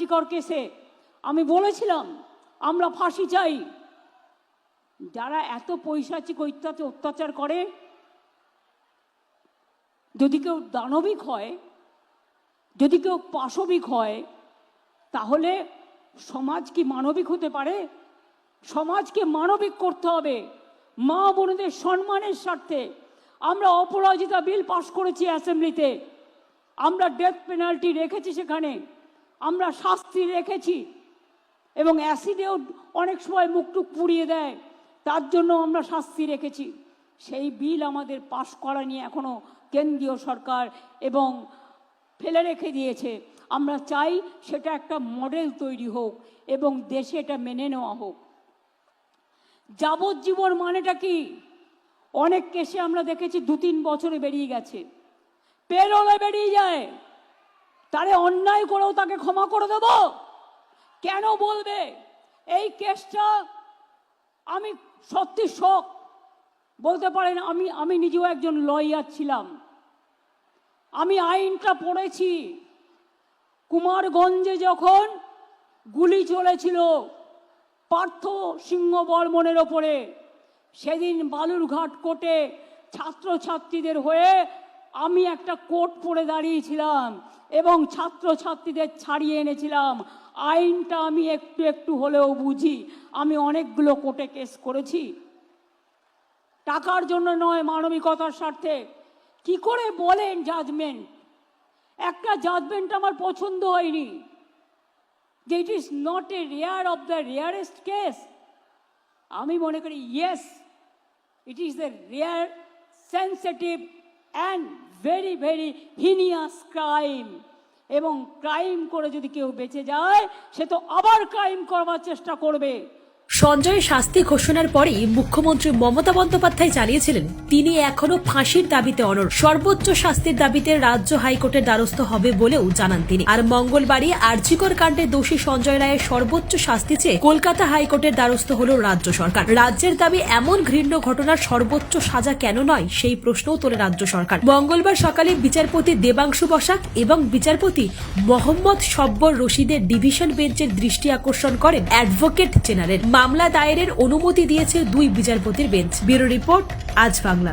জিকর কেসে আমি বলেছিলাম, আমরা ফাঁসি চাই। যারা এত পৈশাচিক অত্যাচার অত্যাচার করে, যদি কেউ দানবিক হয়, যদি কেউ পাশবিক হয়, তাহলে সমাজ কি মানবিক হতে পারে? সমাজকে মানবিক করতে হবে। মা বোনদের সম্মানের স্বার্থে আমরা অপরাজিতা বিল পাশ করেছি অ্যাসেম্বলিতে। আমরা ডেথ পেনাল্টি রেখেছি সেখানে। আমরা শাস্তি রেখেছি। এবং অ্যাসিডেও অনেক সময় মুখটুক পুড়িয়ে দেয়। তার জন্য আমরা শাস্তি রেখেছি। সেই বিল আমাদের পাশ করা নিয়ে এখনও কেন্দ্রীয় সরকার এবং ফেলে রেখে দিয়েছে। আমরা চাই সেটা একটা মডেল তৈরি হোক এবং দেশে এটা মেনে নেওয়া হোক। যাবজ্জীবন মানেটা কি? অনেক কেসে আমরা দেখেছি দু তিন বছরে বেরিয়ে গেছে। পেরোলে বেরিয়ে যায়। তারে অন্যায় করেও তাকে ক্ষমা করে দেব। কেন বলবে? এই কেসটা আমি সত্যি শখ বলতে পারেন, আমি আমি নিজেও একজন লয়ার ছিলাম। আমি আইনটা পড়েছি। কুমারগঞ্জে যখন গুলি চলেছিল পার্থ সিংহ বর্মনের ওপরে, সেদিন বালুরঘাট কোর্টে ছাত্রছাত্রীদের হয়ে আমি একটা কোট পরে দাঁড়িয়েছিলাম এবং ছাত্রছাত্রীদের ছাড়িয়ে এনেছিলাম। আইনটা আমি একটু একটু হলেও বুঝি, আমি অনেকগুলো কোর্টে কেস করেছি। টাকার জন্য নয়, মানবিকতার স্বার্থে। কি করে বলেন জাজমেন্ট একটা জাজমেন্ট আমার পছন্দ হয়নি। যে it is not a rare of the rarest case আমি মনে করি yes it is the rare sensitive and very very heinous crime এবং ক্রাইম করে যদি কেউ বেঁচে যায়, সে তো আবার ক্রাইম করবার চেষ্টা করবে। সঞ্জয়ের শাস্তি ঘোষণার পরেই মুখ্যমন্ত্রী মমতা বন্দ্যোপাধ্যায় জানিয়েছিলেন, তিনি এখনও ফাঁসির দাবিতে অনর সর্বোচ্চ শাস্তির দাবিতে রাজ্য হাইকোর্টের দ্বারস্থ হবে বলেও জানান তিনি। আর মঙ্গলবারই আর্জিকর কাণ্ডে দোষী সঞ্জয় রায়ের সর্বোচ্চ শাস্তি চেয়ে কলকাতা হাইকোর্টের দ্বারস্থ হল রাজ্য সরকার। রাজ্যের দাবি এমন ঘৃণ্য ঘটনার সর্বোচ্চ সাজা কেন নয়, সেই প্রশ্নও তোলে রাজ্য সরকার। মঙ্গলবার সকালে বিচারপতি দেবাংশু বসাক এবং বিচারপতি মোহাম্মদ সব্বর রশিদের ডিভিশন বেঞ্চের দৃষ্টি আকর্ষণ করেন অ্যাডভোকেট জেনারেল। মামলা দায়েরের অনুমতি দিয়েছে দুই বিচারপতির বেঞ্চ। ব্যুরো রিপোর্ট আজ বাংলা।